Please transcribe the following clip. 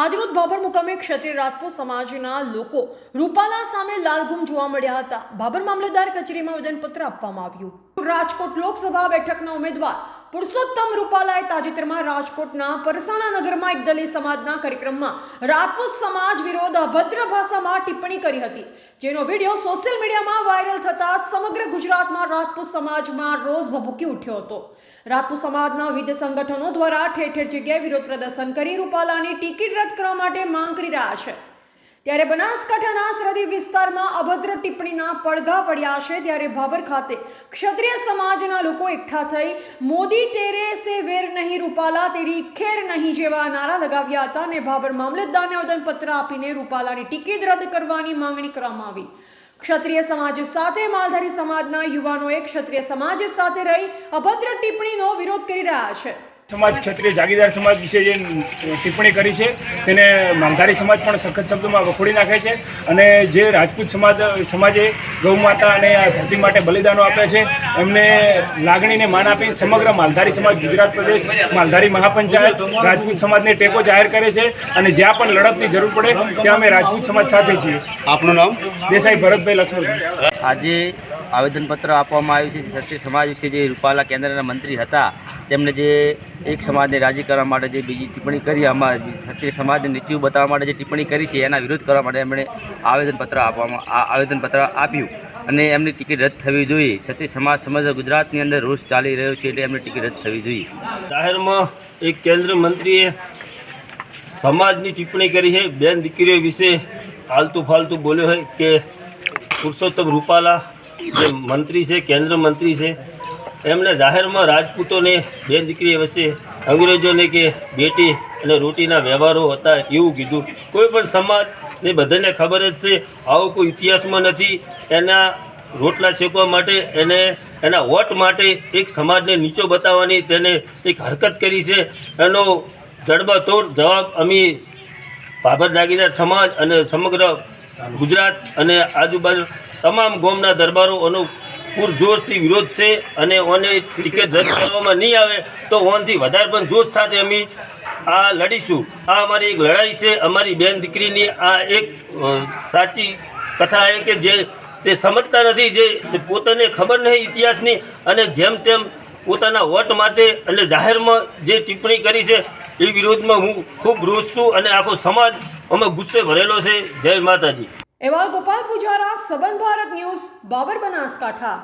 આજરોજ બાબર મુકામે ક્ષત્રિય રાજપૂત સમાજના લોકો રૂપાલા સામે લાલઘુમ જોવા મળ્યા હતા. બાબર મામલતદાર કચેરીમાં આવેદનપત્ર આપવામાં આવ્યું. રાજકોટ લોકસભા બેઠકના ઉમેદવાર પુરુષોત્તમ રૂપાલાએ તાજેતરમાં રાજકોટના પરસાણા નગરમાં એક દલિત સમાજના કાર્યક્રમમાં રાજપૂત સમાજ વિરોધ અભદ્ર ભાષામાં ટિપ્પણી કરી હતી, જેનો વીડિયો સોશિયલ મીડિયામાં વાયરલ થતા સમગ્ર ગુજરાતમાં રાજપૂત સમાજમાં રોષ ભભૂકી ઉઠ્યો હતો. રાજપૂત સમાજના વિવિધ સંગઠનો દ્વારા ઠેર ઠેર જગ્યાએ વિરોધ પ્રદર્શન કરી રૂપાલાની ટિકિટ રદ કરવા માટે માંગ કરી રહ્યા છે. ત્યારે બનાસકાંઠાના સરહદી વિસ્તારમાં અભદ્ર ટિપ્પણીના પડઘા પડ્યા છે. ત્યારે ભાભર ખાતે ક્ષત્રિય સમાજના લોકો એકઠા થઈ મોદી તેરે સે વેર નહીં રૂપાલા, તેરી ખેર નહીં જેવા નારા લગાવ્યા હતા અને ભાભર મામલતદારને આવેદનપત્ર આપીને રૂપાલાની ટિકિટ રદ કરવાની માંગણી કરવામાં આવી. ક્ષત્રિય સમાજ સાથે માલધારી સમાજના યુવાનોએ ક્ષત્રિય સમાજ સાથે રહી અભદ્ર ટિપ્પણીનો વિરોધ કરી રહ્યા છે. સમાજ ક્ષત્રિય જાગીરદાર સમાજ વિશે જે ટિપ્પણી કરી છે તેને માલધારી સમાજ પણ સખત શબ્દોમાં વખોડી નાખે છે અને જે રાજપૂત સમાજ સમાજે ગૌ માતા અને આ ધરતી માટે બલિદાનો આપે છે એમને લાગણીને માન આપી સમગ્ર માલધારી સમાજ ગુજરાત પ્રદેશ માલધારી મહાપંચાયત રાજપૂત સમાજને ટેકો જાહેર કરે છે અને જ્યાં પણ લડતની જરૂર પડે ત્યાં અમે રાજપૂત સમાજ સાથે છીએ. આપનું નામ? દેસાઈ ભરતભાઈ લક્ષ્મણ. આજે આવેદનપત્ર આપવામાં આવ્યું છે ક્ષત્રિય સમાજ વિશે જે રૂપાલા કેન્દ્રના મંત્રી હતા તેમણે જે એક સમાજને રાજી કરવા માટે જે બીજી ટિપ્પણી કરી, આમાં ક્ષત્રિય સમાજને નીચું બતાવવા માટે જે ટિપ્પણી કરી છે, એના વિરોધ કરવા માટે એમણે આવેદનપત્ર આપવામાં આવેદનપત્ર આપ્યું. અને એમની ટિકિટ રદ થવી જોઈએ. ક્ષત્રિય સમાજ સમગ્ર ગુજરાતની અંદર રોષ ચાલી રહ્યો છે એટલે એમની ટિકિટ રદ થવી જોઈએ. જાહેરમાં એક કેન્દ્ર મંત્રીએ સમાજની ટિપ્પણી કરી છે. બેન દીકરીઓ વિશે આલતુ ફાલતુ બોલ્યો હોય કે પુરુષોત્તમ રૂપાલા જે મંત્રી છે, કેન્દ્ર મંત્રી છે એમણે જાહેરમાં રાજપૂતોને બે દીકરી વચ્ચે અંગ્રેજોને કે બેટી અને રોટીના વ્યવહારો હતા એવું કીધું. કોઈ પણ સમાજ એ બધાને ખબર જ છે, આવો કોઈ ઇતિહાસમાં નથી. એના રોટલા શેકવા માટે એને, એના વોટ માટે એક સમાજને નીચો બતાવવાની તેને એક હરકત કરી છે. એનો જડબાતોડ જવાબ અમે ભાભર જાગીદાર સમાજ અને સમગ્ર ગુજરાત અને આજુબાજુ તમામ ગોમના દરબારોનો પૂરજોરથી વિરોધ છે અને ઓને ટિકિટ રદ કરવામાં નહીં આવે, તો ઓનથી વધારે પણ જોશ સાથે અમે આ લડીશું. આ અમારી એક લડાઈ છે, અમારી બેન દીકરીની આ એક સાચી કથા એ કે જે તે સમજતા નથી, જે પોતાને ખબર નહીં ઇતિહાસની અને જેમ તેમ પોતાના વોટ માટે અને જાહેરમાં જે ટિપ્પણી કરી છે, એ વિરોધમાં હું ખૂબ રોષ છું અને આખો સમાજ અમે ગુસ્સે ભરેલો છે. જય માતાજી. એવા ગોપાલ પૂજારા સબન ભારત ન્યૂઝ બાબર બનાસકાંઠા.